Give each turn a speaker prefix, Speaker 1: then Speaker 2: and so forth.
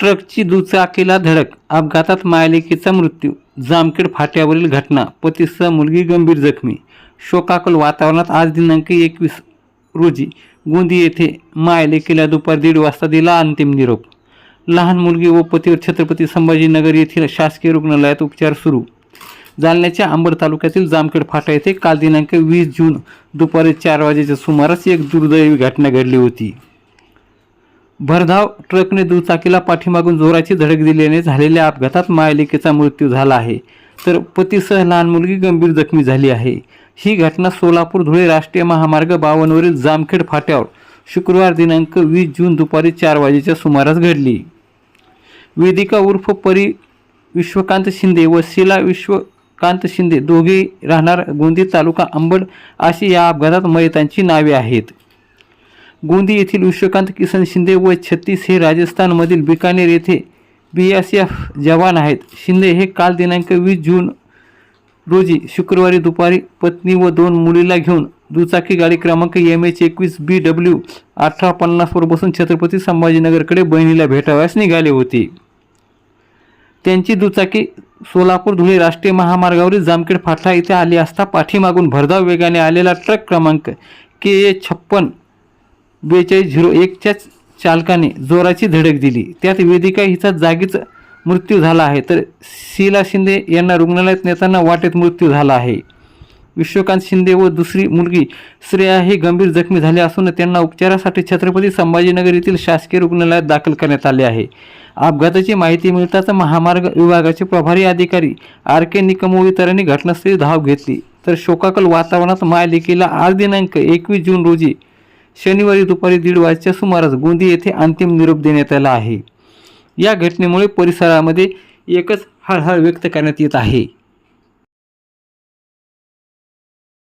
Speaker 1: ट्रकची दुचाकीला धडक. अपघातात मायलेकीचा मृत्यू. जामखेड फाट्यावरील घटना. पतीसह मुलगी गंभीर जखमी. शोकाकुल वातावरणात आज दिनांक एकवीस रोजी गोंदी येथे मायलेकीला दुपार दीड वाजता दिला अंतिम निरोप. लहान मुलगी व पतीवर छत्रपती संभाजीनगर येथील शासकीय रुग्णालयात उपचार सुरू. जालन्याच्या अंबड तालुक्यातील जामखेड फाटा येथे काल दिनांक वीस जून दुपारी चार वाजेच्या सुमारास एक दुर्दैवी घटना घडली होती. भरधाव ट्रकने दुचाकीला पाठीमागून जोराची धडक दिल्याने झालेल्या अपघातात मायलेकीचा मृत्यू झाला आहे. तर पतीसह लहान मुलगी गंभीर जखमी झाली आहे. ही घटना सोलापूर धुळे राष्ट्रीय महामार्ग बावनवरील जामखेड फाट्यावर शुक्रवार दिनांक वीस जून दुपारी चार वाजेच्या सुमारास घडली. वेदिका उर्फ परी विश्वकांत शिंदे व शिला विश्वकांत शिंदे दोघे राहणार गोंदी तालुका अंबड अशी या अपघातात मयतांची नावे आहेत. गोंदी येथील विश्वकांत किसन शिंदे व छत्तीस हे राजस्थानमधील बिकानेर येथे बी एस एफ जवान आहेत. शिंदे हे काल दिनांक वीस जून रोजी शुक्रवारी दुपारी पत्नी व दोन मुलीला घेऊन दुचाकी गाडी क्रमांक एम एच एकवीस बी डब्ल्यू अठरा पन्नासवर बसून छत्रपती संभाजीनगरकडे बहिणीला भेटाव्यास निघाले होते. त्यांची दुचाकी सोलापूर धुळे राष्ट्रीय महामार्गावरील जामखेड फाटा इथे आली असता पाठीमागून भरधाव वेगाने आलेला ट्रक क्रमांक के ए छप्पन बेचाळीस झिरो एकच्या चालकाने जोराची धडक दिली. त्यात वेदिका हिचा जागीच मृत्यू झाला आहे. तर शीला शिंदे यांना रुग्णालयात नेताना वाटेत मृत्यू झाला आहे. विश्वकांत शिंदे व दुसरी मुलगी श्रेया हे गंभीर जखमी झाले असून त्यांना उपचारासाठी छत्रपती संभाजीनगर येथील शासकीय रुग्णालयात दाखल करण्यात आले आहे. अपघाताची माहिती मिळताच महामार्ग विभागाचे प्रभारी अधिकारी आर के निकमोवितरांनी घटनास्थळी धाव घेतली. तर शोकाकल वातावरणात मायलेकीला आज दिनांक एकवीस जून रोजी शनिवारी दुपारी दीड वाजच्या सुमारास गोंदी येथे अंतिम निरोप देण्यात आला आहे. या घटनेमुळे परिसरामध्ये एकच हळहळ व्यक्त करण्यात येत आहे.